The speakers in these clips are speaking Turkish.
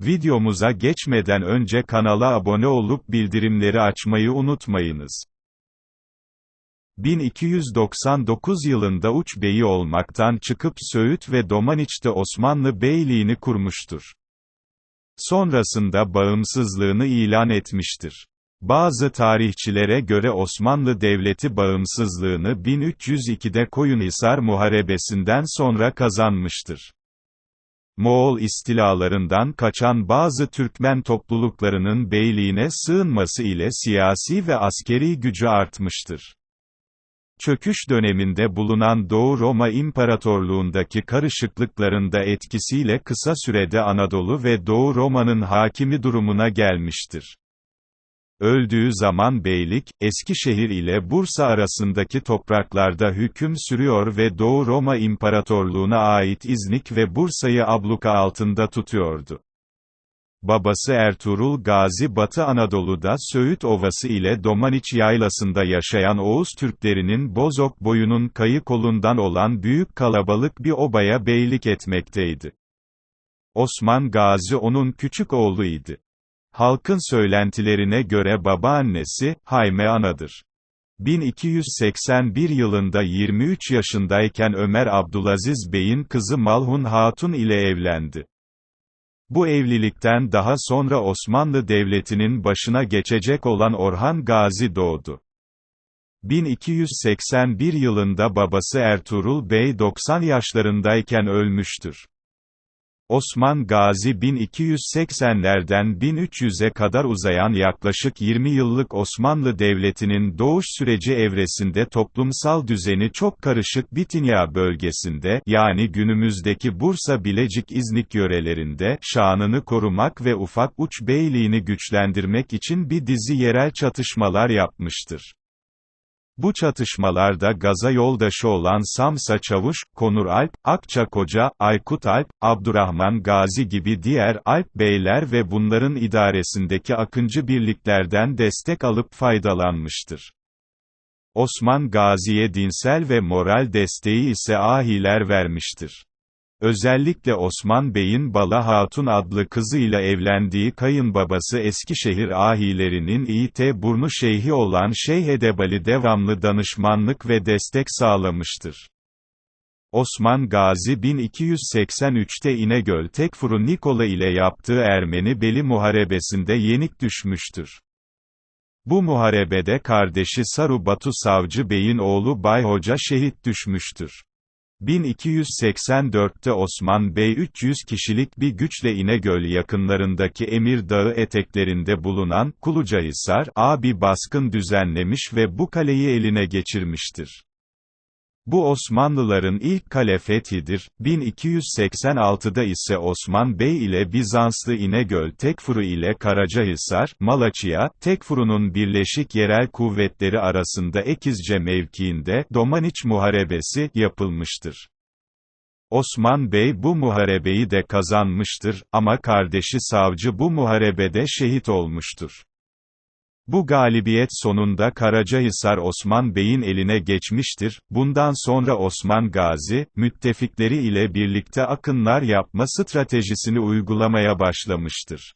Videomuza geçmeden önce kanala abone olup bildirimleri açmayı unutmayınız. 1299 yılında Uç Bey'i olmaktan çıkıp Söğüt ve Domaniç'te Osmanlı Beyliğini kurmuştur. Sonrasında bağımsızlığını ilan etmiştir. Bazı tarihçilere göre Osmanlı Devleti bağımsızlığını 1302'de Koyunhisar Muharebesi'nden sonra kazanmıştır. Moğol istilalarından kaçan bazı Türkmen topluluklarının beyliğine sığınması ile siyasi ve askeri gücü artmıştır. Çöküş döneminde bulunan Doğu Roma İmparatorluğundaki karışıklıkların da etkisiyle kısa sürede Anadolu ve Doğu Roma'nın hakimi durumuna gelmiştir. Öldüğü zaman beylik, Eskişehir ile Bursa arasındaki topraklarda hüküm sürüyor ve Doğu Roma İmparatorluğu'na ait İznik ve Bursa'yı abluka altında tutuyordu. Babası Ertuğrul Gazi Batı Anadolu'da Söğüt Ovası ile Domaniç Yaylası'nda yaşayan Oğuz Türklerinin Bozok boyunun kayı kolundan olan büyük kalabalık bir obaya beylik etmekteydi. Osman Gazi onun küçük oğluydu. Halkın söylentilerine göre babaannesi, Hayme Ana'dır. 1281 yılında 23 yaşındayken Ömer Abdülaziz Bey'in kızı Malhun Hatun ile evlendi. Bu evlilikten daha sonra Osmanlı Devleti'nin başına geçecek olan Orhan Gazi doğdu. 1281 yılında babası Ertuğrul Bey 90 yaşlarındayken ölmüştür. Osman Gazi 1280'lerden 1300'e kadar uzayan yaklaşık 20 yıllık Osmanlı Devleti'nin doğuş süreci evresinde toplumsal düzeni çok karışık Bitinya bölgesinde, yani günümüzdeki Bursa Bilecik İznik yörelerinde, şanını korumak ve ufak uç beyliğini güçlendirmek için bir dizi yerel çatışmalar yapmıştır. Bu çatışmalarda gaza yoldaşı olan Samsa Çavuş, Konur Alp, Akçakoca, Aykut Alp, Abdurrahman Gazi gibi diğer Alp beyler ve bunların idaresindeki akıncı birliklerden destek alıp faydalanmıştır. Osman Gazi'ye dinsel ve moral desteği ise ahiler vermiştir. Özellikle Osman Bey'in Bala Hatun adlı kızıyla evlendiği kayınbabası Eskişehir ahilerinin İT Burnu Şeyhi olan Şeyh Edebali devamlı danışmanlık ve destek sağlamıştır. Osman Gazi 1283'te İnegöl Tekfuru Nikola ile yaptığı Ermeni Beli Muharebesi'nde yenik düşmüştür. Bu muharebede kardeşi Saru Batu Savcı Bey'in oğlu Bay Hoca şehit düşmüştür. 1284'te Osman Bey 300 kişilik bir güçle İnegöl yakınlarındaki Emir Dağı eteklerinde bulunan Kulucahisar A bir baskın düzenlemiş ve bu kaleyi eline geçirmiştir. Bu Osmanlıların ilk kale fethidir. 1286'da ise Osman Bey ile Bizanslı İnegöl Tekfuru ile Karacahisar, Malaçya, Tekfuru'nun birleşik yerel kuvvetleri arasında Ekizce mevkiinde, Domaniç Muharebesi, yapılmıştır. Osman Bey bu muharebeyi de kazanmıştır, ama kardeşi Savcı bu muharebede şehit olmuştur. Bu galibiyet sonunda Karacahisar Osman Bey'in eline geçmiştir, bundan sonra Osman Gazi, müttefikleri ile birlikte akınlar yapma stratejisini uygulamaya başlamıştır.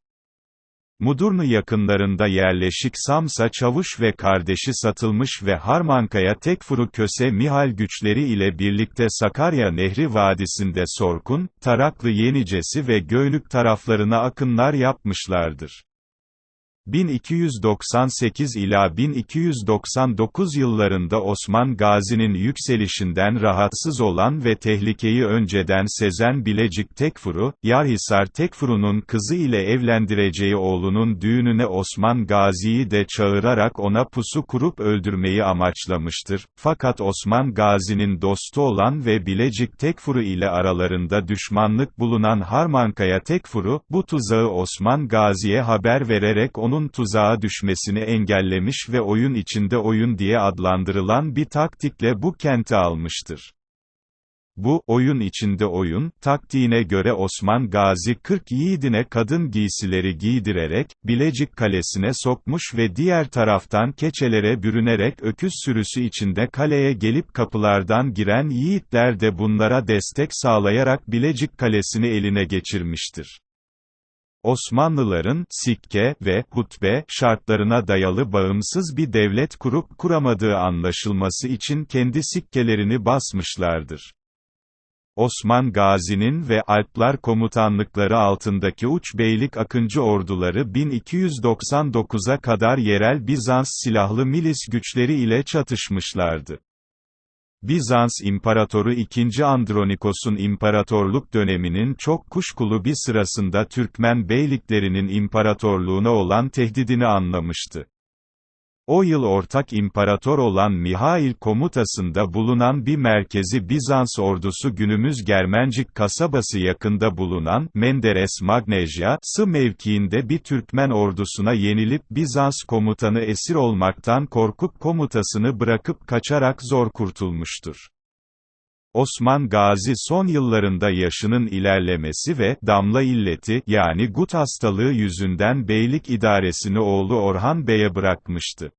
Mudurnu yakınlarında yerleşik Samsa Çavuş ve kardeşi satılmış ve Harmankaya Tekfuru Köse Mihal güçleri ile birlikte Sakarya Nehri Vadisi'nde Sorkun, Taraklı Yenicesi ve Göynük taraflarına akınlar yapmışlardır. 1298 ila 1299 yıllarında Osman Gazi'nin yükselişinden rahatsız olan ve tehlikeyi önceden sezen Bilecik Tekfuru, Yarhisar Tekfuru'nun kızı ile evlendireceği oğlunun düğününe Osman Gazi'yi de çağırarak ona pusu kurup öldürmeyi amaçlamıştır. Fakat Osman Gazi'nin dostu olan ve Bilecik Tekfuru ile aralarında düşmanlık bulunan Harmankaya Tekfuru, bu tuzağı Osman Gazi'ye haber vererek onun onun tuzağa düşmesini engellemiş ve oyun içinde oyun diye adlandırılan bir taktikle bu kenti almıştır. Bu, oyun içinde oyun, taktiğine göre Osman Gazi 40 yiğidine kadın giysileri giydirerek, Bilecik Kalesi'ne sokmuş ve diğer taraftan keçelere bürünerek öküz sürüsü içinde kaleye gelip kapılardan giren yiğitler de bunlara destek sağlayarak Bilecik Kalesi'ni eline geçirmiştir. Osmanlıların, sikke ve hutbe şartlarına dayalı bağımsız bir devlet kurup kuramadığı anlaşılması için kendi sikkelerini basmışlardır. Osman Gazi'nin ve Alplar komutanlıkları altındaki uç beylik Akıncı orduları 1299'a kadar yerel Bizans silahlı milis güçleri ile çatışmışlardı. Bizans İmparatoru II. Andronikos'un imparatorluk döneminin çok kuşkulu bir sırasında Türkmen beyliklerinin imparatorluğuna olan tehdidini anlamıştı. O yıl ortak imparator olan Mihail komutasında bulunan bir merkezi Bizans ordusu günümüz Germencik kasabası yakında bulunan Menderes Magnesia-sı mevkiinde bir Türkmen ordusuna yenilip Bizans komutanı esir olmaktan korkup komutasını bırakıp kaçarak zor kurtulmuştur. Osman Gazi son yıllarında yaşının ilerlemesi ve damla illeti yani gut hastalığı yüzünden beylik idaresini oğlu Orhan Bey'e bırakmıştı.